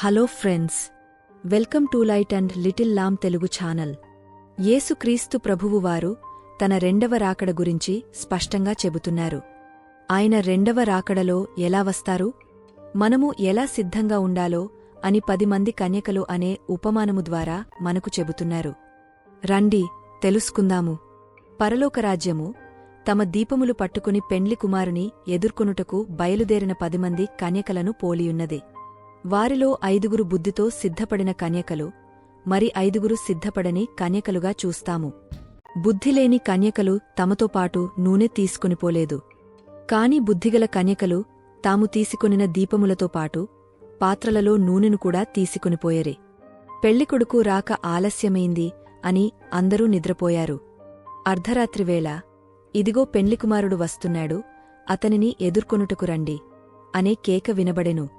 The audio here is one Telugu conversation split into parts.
Hello friends welcome to light and little lamb Telugu channel. యేసుక్రీస్తు ప్రభువు వారు తన రెండవ రాకడ గురించి స్పష్టంగా చెబుతున్నారు. ఆయన రెండవ రాకడలో ఎలా వస్తారు? మనము ఎలా సిద్ధంగా ఉండాలో అని పది మంది కన్యకలు అనే ఉపమానము ద్వారా మనకు చెబుతున్నారు. రండి తెలుసుకుందాము. పరలోకరాజ్యము తమ దీపములు పట్టుకుని పెండ్లి కుమారుని ఎదుర్కొనుటకు బయలుదేరిన పదిమంది కన్యకలను పోలియున్నది. వారిలో ఐదుగురు బుద్ధితో సిద్ధపడిన కన్యకలు మరి ఐదుగురు సిద్ధపడని కన్యకలుగా చూస్తాము. బుద్ధిలేని కన్యకలు తమతో పాటు నూనె తీసుకునిపోలేదు కాని బుద్ధిగల కన్యకలు తాము తీసుకొనిన దీపములతో పాటు పాత్రలలో నూనెను కూడా తీసుకునిపోయరే పెళ్ళికొడుకు రాక ఆలస్యమైంది అని అందరూ నిద్రపోయారు. అర్ధరాత్రివేళ ఇదిగో పెండ్లికుమారుడు వస్తున్నాడు అతనిని ఎదుర్కొనుటకు రండి అనే కేక వినబడెను.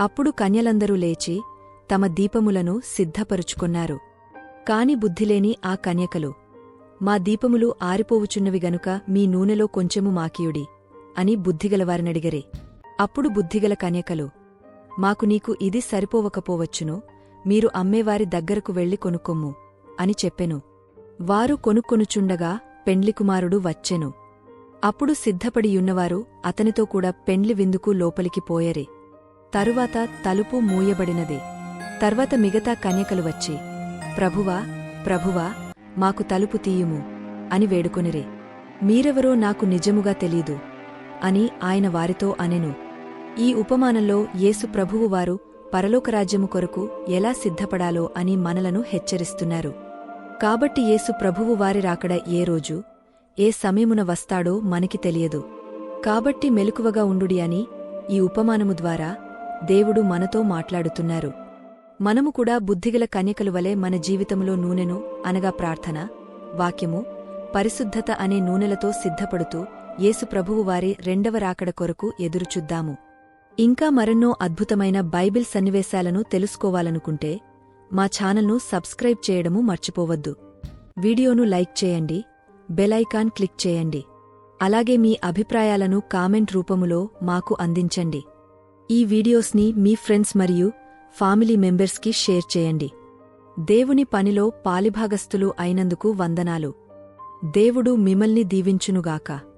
అప్పుడు కన్యలందరూ లేచి తమ దీపములను సిద్ధపరుచుకొన్నారు. కాని బుద్ధిలేని ఆ కన్యకలు మా దీపములు ఆరిపోవుచున్నవి గనుక మీ నూనెలో కొంచెము మాకియుడి అని బుద్ధిగలవారినడిగరే. అప్పుడు బుద్ధిగల కన్యకలు మాకు నీకు ఇది సరిపోవకపోవచ్చును మీరు అమ్మేవారి దగ్గరకు వెళ్ళి కొనుక్కొమ్ము అని చెప్పెను. వారు కొనుక్కొనుచుండగా పెండ్లికుమారుడు వచ్చెను. అప్పుడు సిద్ధపడియున్నవారు అతనితో కూడా పెండ్లి విందుకు లోపలికి పోయరే. తరువాత తలుపు మూయబడినది. తర్వాత మిగతా కన్యకలు వచ్చి ప్రభువా ప్రభువా మాకు తలుపు తీయుము అని వేడుకొనిరే. మీరెవరో నాకు నిజముగా తెలీదు అని ఆయన వారితో అనెను. ఈ ఉపమానంలో యేసు ప్రభువు వారు పరలోకరాజ్యము కొరకు ఎలా సిద్ధపడాలో అని మనలను హెచ్చరిస్తున్నారు. కాబట్టి యేసు ప్రభువు వారి రాకడ ఏ రోజు ఏ సమయమున వస్తాడో మనకి తెలియదు. కాబట్టి మెలకువగా ఉండుడి అని ఈ ఉపమానము ద్వారా దేవుడు మనతో మాట్లాడుతున్నారు. మనము కూడా బుద్ధిగల కన్యకలు వలె మన జీవితంలో నూనెను అనగా ప్రార్థన వాక్యము పరిశుద్ధత అనే నూనెలతో సిద్ధపడుతూ యేసు ప్రభువు వారి రెండవ రాకడ కొరకు ఎదురుచుద్దాము ఇంకా మరెన్నో అద్భుతమైన బైబిల్ సన్నివేశాలను తెలుసుకోవాలనుకుంటే మా ఛానల్ను సబ్స్క్రైబ్ చేయడము మర్చిపోవద్దు. వీడియోను లైక్ చేయండి బెలైకాన్ క్లిక్ చేయండి. అలాగే మీ అభిప్రాయాలను కామెంట్ రూపములో మాకు అందించండి. ఈ వీడియోస్ని మీ ఫ్రెండ్స్ మరియు ఫ్యామిలీ మెంబర్స్కి షేర్ చేయండి. దేవుని పనిలో పాలిభాగస్థులు అయినందుకు వందనాలు. దేవుడు మిమ్మల్ని దీవించునుగాక.